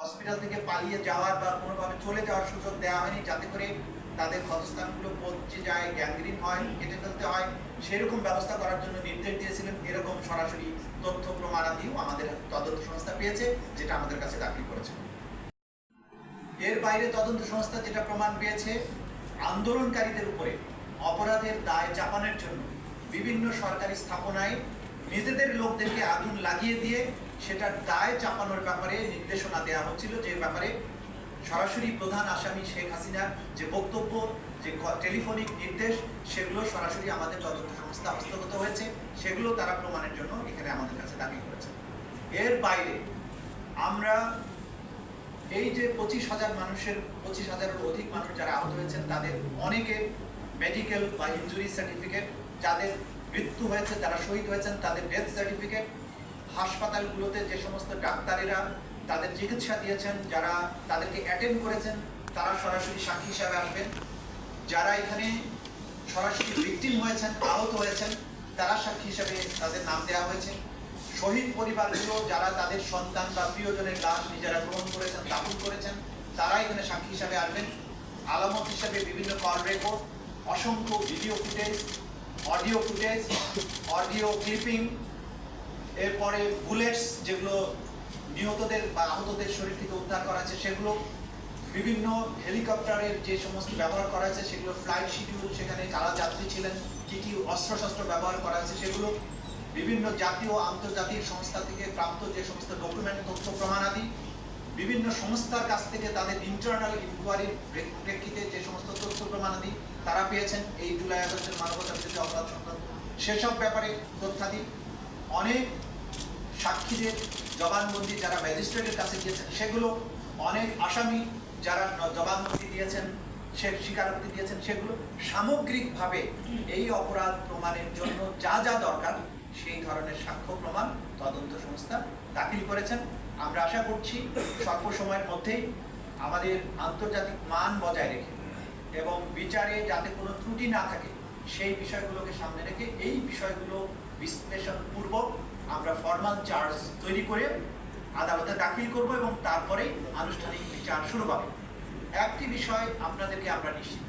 Hospital থেকে পালিয়ে যাওয়ার বা কোনোভাবে চলে যাওয়ার সুযোগ দেওয়া হয়নি। যাতে করে তাদের ক্ষতস্থানগুলো পচে যায় গ্যাংগ্রিন হয়, কেটে ফেলতে হয়, সেরকম ব্যবস্থা করার জন্য নির্দেশ দিয়েছিলেন। এরকম সরাসরি তথ্য প্রমাণাদিও আমাদের তদন্ত সংস্থা পেয়েছে, যেটা আমাদের কাছে দাখিল করেছে। এর বাইরে তদন্ত সংস্থা যেটা প্রমাণ পেয়েছে, আন্দোলনকারীদের উপরে অপরাধের দায় চাপানোর জন্য বিভিন্ন সরকারি স্থাপনায় নিজেদের লোকদেরকে আগুন লাগিয়ে দিয়ে সেটার দায় চাপানোর ব্যাপারে নির্দেশনা দেওয়া হচ্ছিল, যে ব্যাপারে সরাসরি প্রধান আসামি শেখ হাসিনার যে বক্তব্য, যে টেলিফোনিক নির্দেশ, সেগুলো সরাসরি আমাদের তদন্ত সংস্থা হস্তগত হয়েছে। সেগুলো তারা প্রমাণের জন্য এখানে আমাদের কাছে দাবি করেছে। এর বাইরে আমরা এই যে পঁচিশ হাজার মানুষের, পঁচিশ হাজারের অধিক মানুষ যারা আহত হয়েছেন, তাদের অনেকে মেডিকেল বা ইঞ্জুরি সার্টিফিকেট যাদের মৃত্যু হয়েছে, যারা শহীদ হয়েছেন, তাদের ডেথ সার্টিফিকেট হাসপাতালগুলোতে যে সমস্ত ডাক্তারেরা তাদের চিকিৎসা দিয়েছেন, যারা তাদেরকে অ্যাটেন্ড করেছেন, তারা সরাসরি সাক্ষী হিসাবে আসবেন। যারা এখানে সরাসরি ভিকটিম হয়েছেন, আহত হয়েছেন, তারা সাক্ষী হিসাবে তাদের নাম দেওয়া হয়েছে। শহীদ পরিবারগুলো যারা তাদের সন্তান বা প্রিয়জনের লাশ নিজেরা গ্রহণ করেছেন, দাফন করেছেন, তারা এখানে সাক্ষী হিসাবে আসবেন। আলামত হিসাবে বিভিন্ন কল রেকর্ড অসংখ্য video footage audio footage, audio clipping, এরপরে বুলেটস যেগুলো নিহতদের বা আহতদের শরীর থেকে উদ্ধার করা আছে, সেগুলো বিভিন্ন হেলিকপ্টারের যে সমস্ত ব্যবহার করা আছে, সেগুলো ফ্লাইট শিডিউল সেখানে কারা যাত্রী ছিলেন, কি কি অস্ত্রশস্ত্র ব্যবহার করা আছে, সেগুলো বিভিন্ন জাতীয় আন্তর্জাতিক সংস্থা থেকে প্রাপ্ত যে সমস্ত ডকুমেন্ট তথ্য, প্রমাণাদি বিভিন্ন সংস্থার কাছ থেকে তাদের ইন্টারনাল ইনকোয়ারির প্রেক্ষিতে যে সমস্ত তথ্য প্রমাণাদি তারা পেয়েছেন, এই জুলাই আগস্টের মানবতা বিরোধী অপরাধ সংক্রান্ত সেসব ব্যাপারে তথ্যাদি অনেক সাক্ষীদের জবানবন্দি যারা ম্যাজিস্ট্রেটের কাছে দিয়েছেন সেগুলো অনেক আসামি যারা জবানবন্দি দিয়েছেন, সে স্বীকারোক্তি দিয়েছেন, সেগুলো সামগ্রিকভাবে এই অপরাধ প্রমাণের জন্য যা যা দরকার সেই ধরনের সাক্ষ্য প্রমাণ তদন্ত সংস্থা দাখিল করেছেন। আমরা আশা করছি স্বল্প সময়ের মধ্যেই আমাদের আন্তর্জাতিক মান বজায় রেখে এবং বিচারে যাতে কোনো ত্রুটি না থাকে, সেই বিষয়গুলোকে সামনে রেখে এই বিষয়গুলো বিশ্লেষণ পূর্বক আমরা ফর্মাল চার্জ তৈরি করে আদালতে দাখিল করব এবং তারপরেই আনুষ্ঠানিক বিচার শুরু হবে। একটি বিষয় আপনাদেরকে আমরা নিশ্চিত